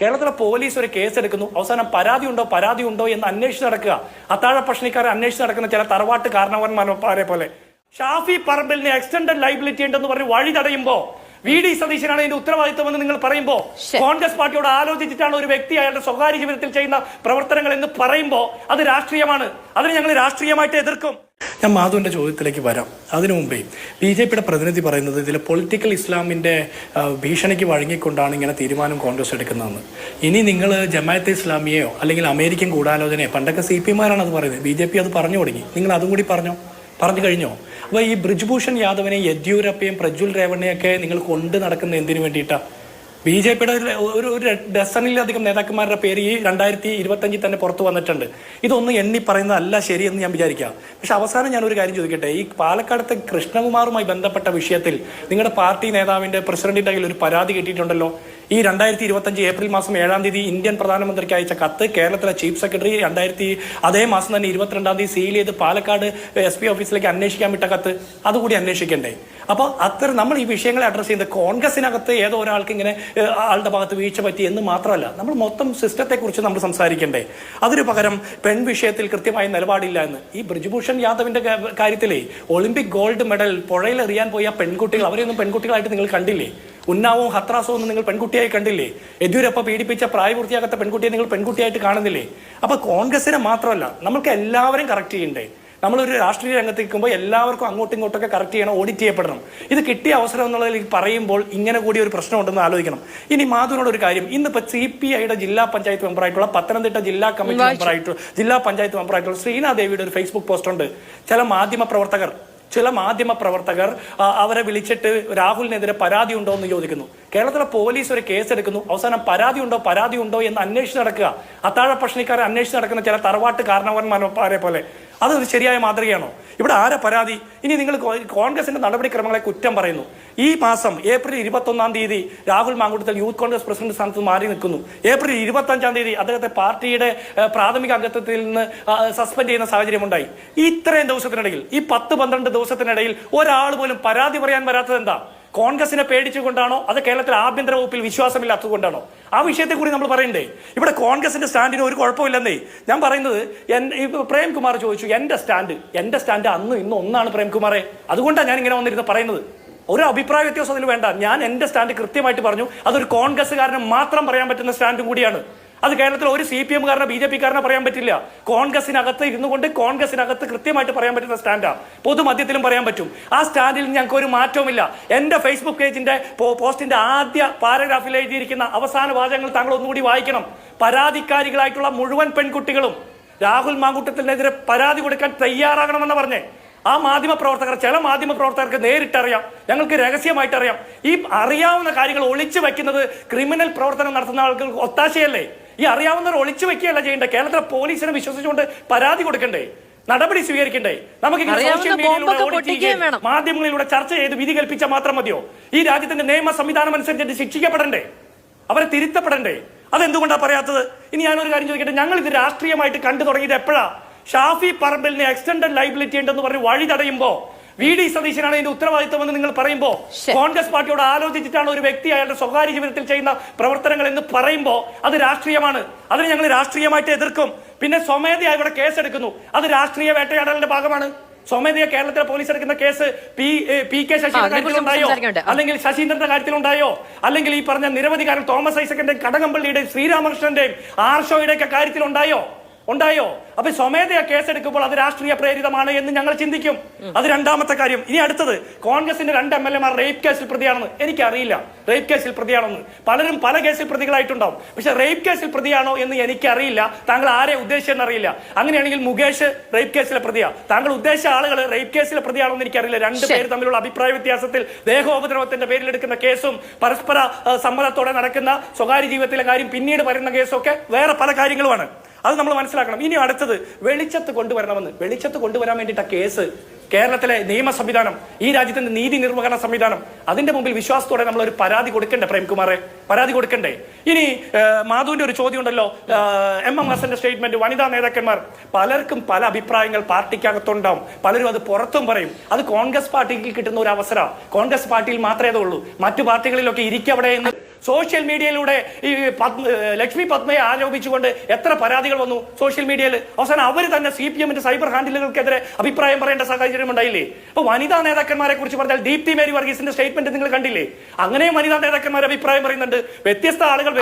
കേരളത്തിലെ പോലീസ് ഒരു കേസ് എടുക്കുന്നു. അവസാനം പരാതി ഉണ്ടോ? പരാതി ഉണ്ടോ എന്ന് അന്വേഷിച്ച് നടക്കുക. അത്താഴ പ്രശ്നക്കാരെ അന്വേഷിച്ച് നടക്കുന്ന ചില തറവാട്ട് കാരണവന്മാരെ പോലെ. ഷാഫി പറമ്പലിന് എക്സ്റ്റൻഡഡ് ലൈബിലിറ്റി ഉണ്ടെന്ന് പറഞ്ഞ് വഴി തടയുമ്പോ വി ഡി സതീശനാണ് ഇതിന്റെ ഉത്തരവാദിത്വമെന്ന് നിങ്ങൾ പറയുമ്പോൾ കോൺഗ്രസ് പാർട്ടിയോട് ആലോചിച്ചിട്ടാണ് ഒരു വ്യക്തി അയാളുടെ സ്വകാര്യ ജീവിതത്തിൽ ചെയ്യുന്ന പ്രവർത്തനങ്ങൾ എന്ന് പറയുമ്പോൾ അത് രാഷ്ട്രീയമാണ്. അതിന് ഞങ്ങൾ രാഷ്ട്രീയമായിട്ട് എതിർക്കും. ഞാൻ മാധുവിന്റെ ചോദ്യത്തിലേക്ക് വരാം. അതിനു മുമ്പേ ബി ജെ പിയുടെ പ്രതിനിധി പറയുന്നത് ഇതിൽ പൊളിറ്റിക്കൽ ഇസ്ലാമിന്റെ ഭീഷണിക്ക് വഴങ്ങിക്കൊണ്ടാണ് ഇങ്ങനെ തീരുമാനം കോൺഗ്രസ് എടുക്കുന്നതെന്ന്. ഇനി നിങ്ങൾ ജമാഅത്തെ ഇസ്ലാമിയെയോ അല്ലെങ്കിൽ അമേരിക്കൻ ഗൂഢാലോചനയോ പണ്ടൊക്കെ സി പി എമാരാണ് അത് പറയുന്നത്. ബി ജെ പി അത് പറഞ്ഞു തുടങ്ങി. നിങ്ങൾ അതും കൂടി പറഞ്ഞോ? പറഞ്ഞു കഴിഞ്ഞോ? അപ്പോൾ ഈ ബ്രിജ്ഭൂഷൺ യാദവിനെയും യെദ്യൂരപ്പയും പ്രജ്വൽ രേവണ്ണയൊക്കെ നിങ്ങൾ കൊണ്ട് നടക്കുന്ന എന്തിനു വേണ്ടിയിട്ടാ? ബി ജെ പിയുടെ ഒരു ഒരു ഡസണിലധികം നേതാക്കന്മാരുടെ പേര് ഈ രണ്ടായിരത്തി ഇരുപത്തഞ്ചിൽ തന്നെ പുറത്തു വന്നിട്ടുണ്ട്. ഇതൊന്നും എണ്ണി പറയുന്നതല്ല ശരിയെന്ന് ഞാൻ വിചാരിക്കാം. പക്ഷെ അവസാനം ഞാൻ ഒരു കാര്യം ചോദിക്കട്ടെ ഈ പാലക്കാടത്തെ കൃഷ്ണകുമാറുമായി ബന്ധപ്പെട്ട വിഷയത്തിൽ നിങ്ങളുടെ പാർട്ടി നേതാവിന്റെ പ്രസിഡന്റിന്റെ കയ്യിൽ ഒരു പരാതി കിട്ടിയിട്ടുണ്ടല്ലോ? ഈ രണ്ടായിരത്തി ഇരുപത്തഞ്ച് ഏപ്രിൽ മാസം ഏഴാം തീയതി ഇന്ത്യൻ പ്രധാനമന്ത്രിക്ക് അയച്ച കത്ത് കേരളത്തിലെ ചീഫ് സെക്രട്ടറി രണ്ടായിരത്തി അതേ മാസം തന്നെ ഇരുപത്തിരണ്ടാം തീയതി സീൽ ചെയ്ത് പാലക്കാട് എസ് പി ഓഫീസിലേക്ക് അന്വേഷിക്കാൻ വിട്ട കത്ത് അതുകൂടി അന്വേഷിക്കണ്ടേ? അപ്പോൾ അത്ര നമ്മൾ ഈ വിഷയങ്ങളെ അഡ്രസ്സ് ചെയ്യുന്നത് കോൺഗ്രസിനകത്ത് ഏതോ ഒരാൾക്ക് ഇങ്ങനെ ആളുടെ ഭാഗത്ത് വീഴ്ച പറ്റി എന്ന് മാത്രമല്ല നമ്മൾ മൊത്തം സിസ്റ്റത്തെക്കുറിച്ച് നമ്മൾ സംസാരിക്കണ്ടേ? അതിനു പകരം പെൺ വിഷയത്തിൽ കൃത്യമായ നിലപാടില്ല എന്ന്. ഈ ബ്രിജ്ഭൂഷൺ യാദവിന്റെ കാര്യത്തിലേ ഒളിമ്പിക് ഗോൾഡ് മെഡൽ പുഴയിൽ എറിയാൻ പോയ പെൺകുട്ടികൾ അവരെയൊന്നും പെൺകുട്ടികളായിട്ട് നിങ്ങൾ കണ്ടില്ലേ? ഉന്നാവും ഹത്രാസവും ഒന്നും നിങ്ങൾ പെൺകുട്ടിയായി കണ്ടില്ലേ? യെദ്യൂരപ്പ പീഡിപ്പിച്ച പ്രായപൂർത്തിയാകാത്ത പെൺകുട്ടിയെ നിങ്ങൾ പെൺകുട്ടിയായിട്ട് കാണുന്നില്ലേ? അപ്പൊ കോൺഗ്രസിനെ മാത്രമല്ല നമ്മൾക്ക് എല്ലാവരും കറക്റ്റ് ചെയ്യണ്ടേ? നമ്മളൊരു രാഷ്ട്രീയ രംഗത്ത് നിൽക്കുമ്പോൾ എല്ലാവർക്കും അങ്ങോട്ടും ഇങ്ങോട്ടൊക്കെ കറക്റ്റ് ചെയ്യണം ഓഡിറ്റ് ചെയ്യപ്പെടണം. ഇത് കിട്ടിയ അവസരം എന്നുള്ളതിൽ പറയുമ്പോൾ ഇങ്ങനെ കൂടി ഒരു പ്രശ്നമുണ്ടെന്ന് ആലോചിക്കണം. ഇനി മാധുവിനോട് ഒരു കാര്യം ഇന്നിപ്പോ സി പി ഐയുടെ ജില്ലാ പഞ്ചായത്ത് മെമ്പറായിട്ടുള്ള പത്തനംതിട്ട ജില്ലാ കമ്മിറ്റി മെമ്പറായിട്ട് ജില്ലാ പഞ്ചായത്ത് മെമ്പറായിട്ടുള്ള ശ്രീനാദേവിയുടെ ഒരു ഫേസ്ബുക്ക് പോസ്റ്റ് ഉണ്ട്. ചില മാധ്യമ പ്രവർത്തകർ ചില മാധ്യമ പ്രവർത്തകർ അവരെ വിളിച്ചിട്ട് രാഹുലിനെതിരെ പരാതി ഉണ്ടോ എന്ന് ചോദിക്കുന്നു. കേരളത്തിലെ പോലീസ് ഒരു കേസ് എടുക്കുന്നു. അവസാനം പരാതി ഉണ്ടോ പരാതി ഉണ്ടോ എന്ന് അന്വേഷിച്ച് നടക്കുക. അത്താഴ പ്രശ്നക്കാരെ അന്വേഷിച്ച് നടക്കുന്ന ചില തറവാട്ട് കാരണവന്മാരെ പോലെ. അത് ഒരു ശരിയായ മാതൃകയാണോ? ഇവിടെ ആരെ പരാതി? ഇനി നിങ്ങൾ കോൺഗ്രസിന്റെ നടപടിക്രമങ്ങളെ കുറ്റം പറയുന്നു. ഈ മാസം ഏപ്രിൽ ഇരുപത്തൊന്നാം തീയതി രാഹുൽ മാങ്കുട്ടത്തിൽ യൂത്ത് കോൺഗ്രസ് പ്രസിഡന്റ് സ്ഥാനത്ത് മാറി നിൽക്കുന്നു. ഏപ്രിൽ ഇരുപത്തഞ്ചാം തീയതി അദ്ദേഹത്തെ പാർട്ടിയുടെ പ്രാഥമിക അംഗത്വത്തിൽ നിന്ന് സസ്പെൻഡ് ചെയ്യുന്ന സാഹചര്യം ഉണ്ടായി. ഇത്രയും ദിവസത്തിനിടയിൽ ഈ പത്ത് പന്ത്രണ്ട് ദിവസത്തിനിടയിൽ ഒരാൾ പോലും പരാതി പറയാൻ വരാത്തത് എന്താ കോൺഗ്രസിനെ പേടിച്ചുകൊണ്ടാണോ? അത് കേരളത്തിൽ ആഭ്യന്തര വകുപ്പിൽ വിശ്വാസമില്ലാത്തതുകൊണ്ടാണോ? ആ വിഷയത്തെ കൂടി നമ്മൾ പറയണ്ടേ ഇവിടെ കോൺഗ്രസിന്റെ സ്റ്റാൻഡിന് ഒരു കുഴപ്പമില്ലെന്നേ. ഞാൻ പറയുന്നത് പ്രേംകുമാർ ചോദിച്ചു എന്റെ സ്റ്റാൻഡ് എന്റെ സ്റ്റാൻഡ് അന്ന് ഇന്ന് ഒന്നാണ് പ്രേംകുമാറെ. അതുകൊണ്ടാണ് ഞാൻ ഇങ്ങനെ വന്നിരുന്ന് പറയുന്നത്. ഒരു അഭിപ്രായ വ്യത്യാസം അതിൽ വേണ്ട. ഞാൻ എന്റെ സ്റ്റാൻഡ് കൃത്യമായിട്ട് പറഞ്ഞു. അതൊരു കോൺഗ്രസ്സുകാരന് മാത്രം പറയാൻ പറ്റുന്ന സ്റ്റാൻഡും കൂടിയാണ്. അത് കേരളത്തിൽ ഒരു സി പി എമ്മുകാരനോ ബി ജെ പിക്കാരനോ പറയാൻ പറ്റില്ല. കോൺഗ്രസിനകത്ത് ഇരുന്നു കൊണ്ട് കോൺഗ്രസിനകത്ത് കൃത്യമായിട്ട് പറയാൻ പറ്റുന്ന സ്റ്റാൻഡാണ് പൊതുമധ്യത്തിലും പറയാൻ പറ്റും. ആ സ്റ്റാൻഡിൽ ഞങ്ങൾക്ക് ഒരു മാറ്റവുമില്ല എന്റെ ഫേസ്ബുക്ക് പേജിന്റെ പോസ്റ്റിന്റെ ആദ്യ പാരഗ്രാഫിൽ എഴുതിയിരിക്കുന്ന അവസാന വാചകങ്ങൾ താങ്കൾ ഒന്നുകൂടി വായിക്കണം. പരാതിക്കാരികളായിട്ടുള്ള മുഴുവൻ പെൺകുട്ടികളും രാഹുൽ മാങ്കൂട്ടത്തിനെതിരെ പരാതി കൊടുക്കാൻ തയ്യാറാകണമെന്ന് പറഞ്ഞേ. ആ മാധ്യമ പ്രവർത്തകർ ചില മാധ്യമ പ്രവർത്തകർക്ക് നേരിട്ടറിയാം. ഞങ്ങൾക്ക് രഹസ്യമായിട്ട് അറിയാം ഈ അറിയാവുന്ന കാര്യങ്ങൾ ഒളിച്ചു വെക്കുന്നത് ക്രിമിനൽ പ്രവർത്തനം നടത്തുന്ന ആൾക്ക് ഒത്താശയല്ലേ? ഈ അറിയാവുന്നവർ ഒളിച്ചു വെക്കുകയല്ല ചെയ്യേണ്ടത്. കേരളത്തിലെ പോലീസിനെ വിശ്വസിച്ചുകൊണ്ട് പരാതി കൊടുക്കണ്ടേ? നടപടി സ്വീകരിക്കണ്ടേ? നമുക്ക്. മാധ്യമങ്ങളിലൂടെ ചർച്ച ചെയ്ത് വിധി കൽപ്പിച്ചാൽ മാത്രം മതിയോ? ഈ രാജ്യത്തിന്റെ നിയമ സംവിധാനം അനുസരിച്ചിട്ട് ശിക്ഷിക്കപ്പെടണ്ടേ? അവരെ തിരുത്തപ്പെടണ്ടേ? അതെന്തുകൊണ്ടാ പറയാത്തത്? ഇനി ഞാനൊരു കാര്യം ചോദിക്കട്ടെ. ഞങ്ങൾ ഇത് രാഷ്ട്രീയമായിട്ട് കണ്ടു തുടങ്ങിയത് എപ്പോഴാ? ഷാഫി പറമ്പലിന് എക്സ്റ്റൻഡ് ലൈബിലിറ്റി ഉണ്ടെന്ന് പറഞ്ഞ് വഴി തടയുമ്പോ വി ഡി സതീശനാണ് ഇതിന്റെ ഉത്തരവാദിത്വമെന്ന് നിങ്ങൾ പറയുമ്പോൾ കോൺഗ്രസ് പാർട്ടിയോട് ആലോചിച്ചിട്ടാണ് ഒരു വ്യക്തി അയാളുടെ സ്വകാര്യ ജീവിതത്തിൽ ചെയ്യുന്ന പ്രവർത്തനങ്ങൾ എന്ന് പറയുമ്പോൾ അത് രാഷ്ട്രീയമാണ്. അതിന് ഞങ്ങൾ രാഷ്ട്രീയമായിട്ട് എതിർക്കും. പിന്നെ സ്വമേധയാ ഇവിടെ കേസെടുക്കുന്നു. അത് രാഷ്ട്രീയ വേട്ടയാടലിന്റെ ഭാഗമാണ്. സ്വമേധയ കേരളത്തിലെ പോലീസ് എടുക്കുന്ന കേസ് പി പി കെ അതിനെക്കുറിച്ച് കാര്യത്തിലുണ്ടായോ? അല്ലെങ്കിൽ ശശീന്ദ്രന്റെ കാര്യത്തിലുണ്ടായോ? അല്ലെങ്കിൽ ഈ പറഞ്ഞ നിരവധി കാര്യം തോമസ് ഐസക്കിന്റെയും കടകംപള്ളിയുടെയും ശ്രീരാമകൃഷ്ണന്റെയും ആർഷോയുടെ ഒക്കെ കാര്യത്തിലുണ്ടായോ? ഉണ്ടായോ? അപ്പൊ സ്വമേധയാ കേസെടുക്കുമ്പോൾ അത് രാഷ്ട്രീയ പ്രേരിതമാണ് എന്ന് ഞങ്ങൾ ചിന്തിക്കും. അത് രണ്ടാമത്തെ കാര്യം. ഇനി അടുത്തത് കോൺഗ്രസിന്റെ രണ്ട് എം എൽ എമാർ റേപ്പ് കേസിൽ പ്രതിയാണെന്ന് എനിക്കറിയില്ല. റേപ്പ് കേസിൽ പ്രതിയാണെന്ന്. പലരും പല കേസിൽ പ്രതികളായിട്ടുണ്ടാവും. പക്ഷെ റേപ്പ് കേസിൽ പ്രതിയാണോ എന്ന് എനിക്കറിയില്ല. താങ്കൾ ആരെ ഉദ്ദേശിച്ചെന്ന് അറിയില്ല. അങ്ങനെയാണെങ്കിൽ മുകേഷ് റേപ്പ് കേസിലെ പ്രതിയാ. താങ്കൾ ഉദ്ദേശിച്ച ആളുകൾ റേപ്പ് കേസിലെ പ്രതിയാണോ എന്ന് എനിക്കറിയില്ല. രണ്ട്. പേര് തമ്മിലുള്ള അഭിപ്രായ വ്യത്യാസത്തിൽ ദേഹോപദ്രവത്തിന്റെ പേരിൽ എടുക്കുന്ന കേസും പരസ്പര സമ്മതത്തോടെ നടക്കുന്ന സ്വകാര്യ ജീവിതത്തിലെ കാര്യം പിന്നീട് വരുന്ന കേസൊക്കെ വേറെ പല കാര്യങ്ങളുമാണ്. അത് നമ്മൾ മനസ്സിലാക്കണം. ഇനി അടുത്തത് വെളിച്ചത്ത് കൊണ്ടുവരണമെന്ന്. വെളിച്ചത്ത് കൊണ്ടുവരാൻ വേണ്ടിയിട്ട കേസ് കേരളത്തിലെ നിയമ സംവിധാനം ഈ രാജ്യത്തിന്റെ നീതി നിർവഹണ സംവിധാനം അതിന്റെ മുമ്പിൽ വിശ്വാസത്തോടെ നമ്മൾ ഒരു പരാതി കൊടുക്കണ്ടേ പ്രേംകുമാറെ? പരാതി കൊടുക്കണ്ടേ? ഇനി മാധുവിന്റെ ഒരു ചോദ്യം ഉണ്ടല്ലോ. എം എം ഹസന്റെ സ്റ്റേറ്റ്മെന്റ് വനിതാ നേതാക്കന്മാർ. പലർക്കും പല അഭിപ്രായങ്ങൾ പാർട്ടിക്കകത്തുണ്ടാവും. പലരും അത് പുറത്തും പറയും. അത് കോൺഗ്രസ് പാർട്ടിക്ക് കിട്ടുന്ന ഒരു അവസരം. കോൺഗ്രസ് പാർട്ടിയിൽ മാത്രമേ ഉള്ളൂ മറ്റു പാർട്ടികളിലൊക്കെ ഇരിക്കവിടെ എന്ന് സോഷ്യൽ മീഡിയയിലൂടെ ഈ ലക്ഷ്മി പത്മയെ ആരോപിച്ചുകൊണ്ട് എത്ര പരാതികൾ വന്നു സോഷ്യൽ മീഡിയയിൽ? അവസാനം അവർ തന്നെ സി പി എമ്മിന്റെ സൈബർ ഹാൻഡിലുകൾക്കെതിരെ അഭിപ്രായം പറയേണ്ട സാഹചര്യം ഉണ്ടായില്ലേ? അപ്പൊ വനിതാ നേതാക്കന്മാരെ കുറിച്ച് പറഞ്ഞാൽ ദീപ്തി മേരി വർഗീസിന്റെ സ്റ്റേറ്റ്മെന്റ് നിങ്ങൾ കണ്ടില്ലേ? അങ്ങനെയും വനിതാ നേതാക്കന്മാർ അഭിപ്രായം പറയുന്നുണ്ട്. വ്യത്യസ്ത ആളുകൾ